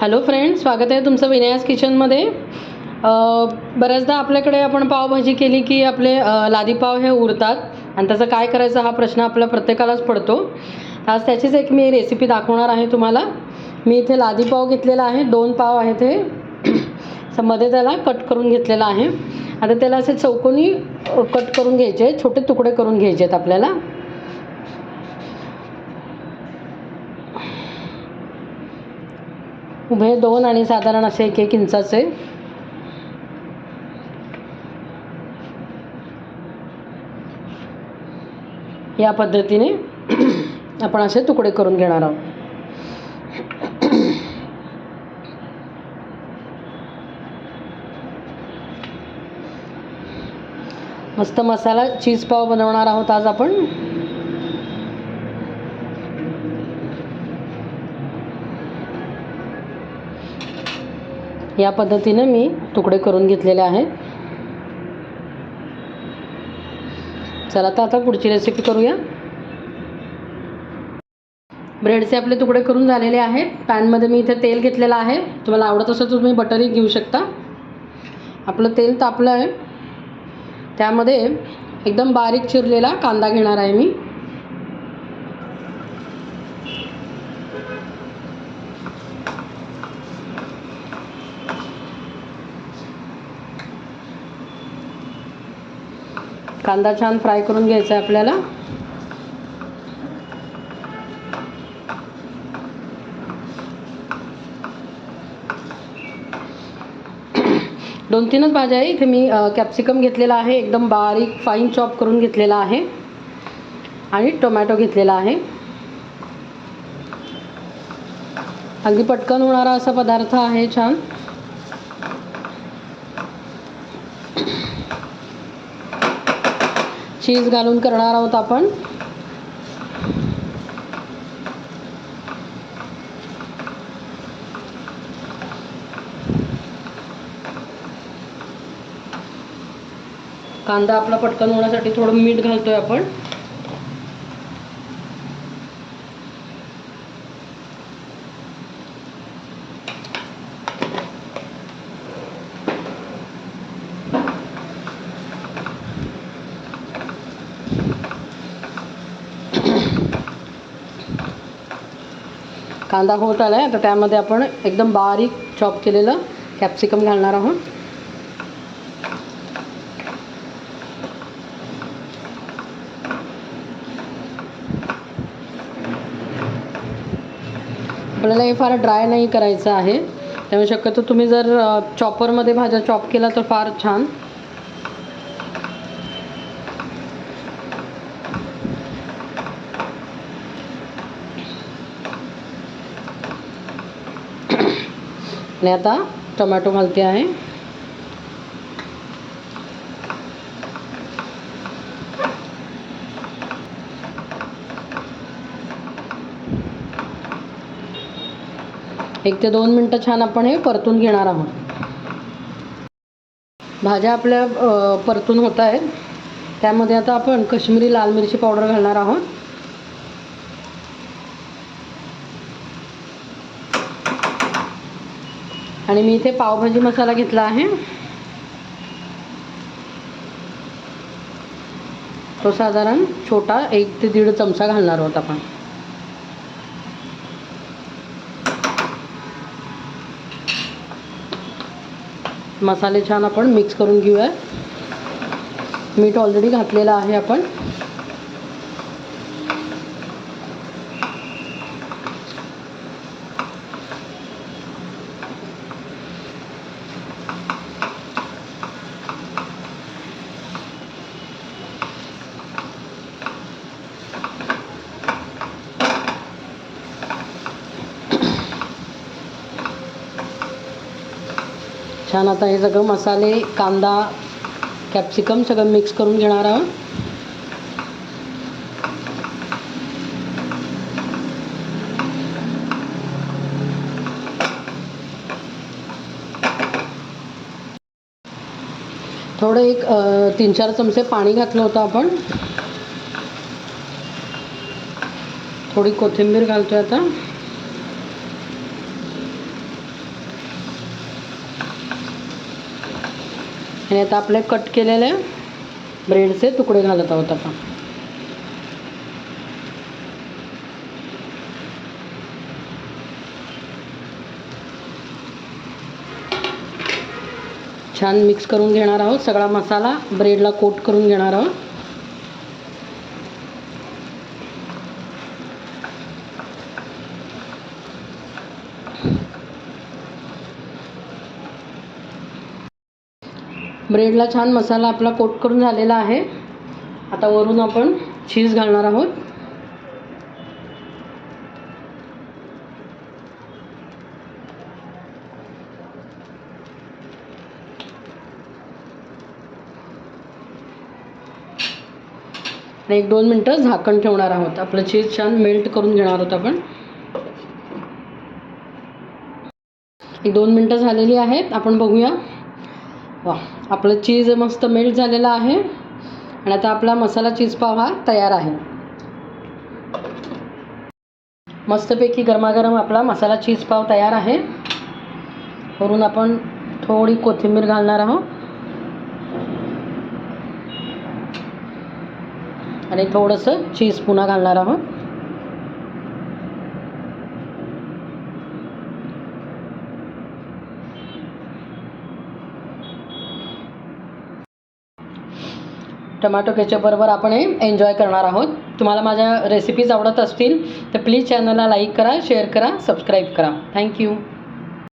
Hello friend स्वागत आहे तुमचं विनयास किचनमध्ये. बऱ्याचदा आपल्याकडे आपण पावभाजी केली की आपले लादीपाव हे उरतात आणि त्याचं काय करायचं हा प्रश्न आपल्या प्रत्येकालाच पडतो. आज त्याचीच एक मी रेसिपी दाखवणार आहे तुम्हाला. मी इथे लादीपाव घेतलेला आहे दोन पाव आहेत हे. मध्ये त्याला कट करून घेतलेला आहे. आता त्याला असे चौकोनी कट करून घ्यायचे छोटे तुकडे करून घ्यायचे आहेत आपल्याला. उभे दोन आणि साधारण असे एक एक इंचाचे. या पद्धतीने आपण असे तुकडे करून घेणार आहोत. मस्त मसाला चीज पाव बनवणार आहोत आज आपण. या पद्धतीनं मी तुकडे करून घेतलेले आहेत चला तर आता पुढची रेसिपी करूया. ब्रेडचे आपले तुकडे करून झालेले आहेत. पॅनमध्ये मी इथे तेल घेतलेलं आहे. तुम्हाला आवडत असेल तुम्ही बटरही घेऊ शकता. आपलं तेल तापलं आहे. त्यामध्ये एकदम बारीक चिरलेला कांदा घेणार आहे मी. कांदा छान फ्राय करून घ्यायचा आहे आपल्याला. दोन तीनच भाज्या आहे. इथे मी कॅप्सिकम घेतलेला आहे. एकदम बारीक फाईन चॉप करून घेतलेला आहे. आणि टोमॅटो घेतलेला आहे. अगदी पटकन होणारा असा पदार्थ आहे छान. चीज घालून करणार आहोत आपण. कांदा आपला पटकन होण्यासाठी थोडं मीठ घालतोय आपण. कांदा होत आला आहे तर त्यामध्ये आपण एकदम बारीक चॉप केलेलं कॅप्सिकम घालणार आहोत. आपल्याला हे फार ड्राय नाही करायचं आहे. त्यामुळे शक्यतो तुम्ही जर चॉपरमध्ये भाज्या चॉप केला तर फार छान. आणि आता. टोमॅटो घालते आहे. एक ते दोन मिनटं छान आपण हे परतून घेणार आहोत. भाज्या आपल्या परतून होत आहेत. त्यामध्ये आता आपण कश्मीरी लाल मिरची पावडर घालणार आहोत. आणि मी इथे पावभाजी मसाला घेतला आहे. तो साधारण छोटा एक ते दीड चमचा घालणार आहोत आपण. मसाले छान आपण मिक्स करून घेऊया. मीठ ऑलरेडी घातलेलं आहे आपण. छान आता हे सगळं मसाले कांदा कॅप्सिकम सगळं मिक्स करून घेणार आहोत. थोडं एक तीन चार चमचे पाणी घातलं होतं आपण. थोडी कोथिंबीर घालतोय आता. आणि आता आपले कट केलेले ब्रेडचे तुकडे घालत आहोत आपण छान मिक्स करून घेणार आहोत. सगळा मसाला ब्रेडला कोट करून घेणार आहोत. ब्रेडला छान मसाला आपला कोट करून झालेला आहे. आता वरून आपण चीज घालणार आहोत. आणि एक दोन मिनटं झाकण ठेवणार आहोत. आपलं चीज छान मेल्ट करून घेणार आहोत आपण. एक दोन मिनटं झालेली आहेत. आपण बघूया. वा आपलं चीज मस्त मेल्ट झालेलं आहे. आणि आता आपला मसाला चीज पाव हा तयार आहे. मस्तपैकी गरमागरम आपला मसाला चीज पाव तयार आहे. वरून आपण थोडी कोथिंबीर घालणार आहोत. आणि थोडंसं चीज पुन्हा घालणार आहोत. टमॅटो केचपबरोबर आपण हे एन्जॉय करणार आहोत. तुम्हाला माझ्या रेसिपीज आवडत असतील तर प्लीज चॅनलला लाईक करा शेअर करा सबस्क्राईब करा. थँक्यू